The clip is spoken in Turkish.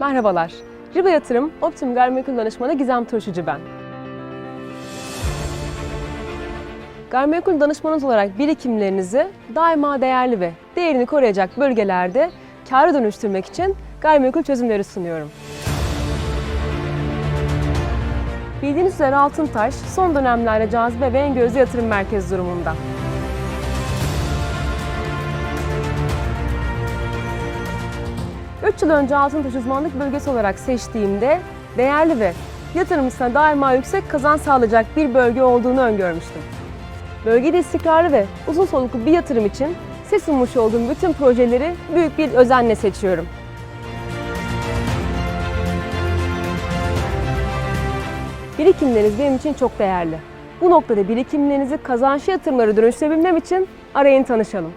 Merhabalar. Riba Yatırım Optimum Gayrimenkul Danışmanı Gizem Turşucu ben. Gayrimenkul danışmanınız olarak birikimlerinizi daima değerli ve değerini koruyacak bölgelerde kâra dönüştürmek için gayrimenkul çözümleri sunuyorum. Bildiğiniz üzere Altıntaş son dönemlerde cazibe ve en gözlü yatırım merkezi durumunda. Üç yıl önce Altıntaş uzmanlık bölgesi olarak seçtiğimde değerli ve yatırımcısına daima yüksek kazanç sağlayacak bir bölge olduğunu öngörmüştüm. Bölgede istikrarlı ve uzun soluklu bir yatırım için size sunmuş olduğum bütün projeleri büyük bir özenle seçiyorum. Birikimleriniz benim için çok değerli. Bu noktada birikimlerinizi kazançlı yatırımlara dönüştürebilmem için arayın tanışalım.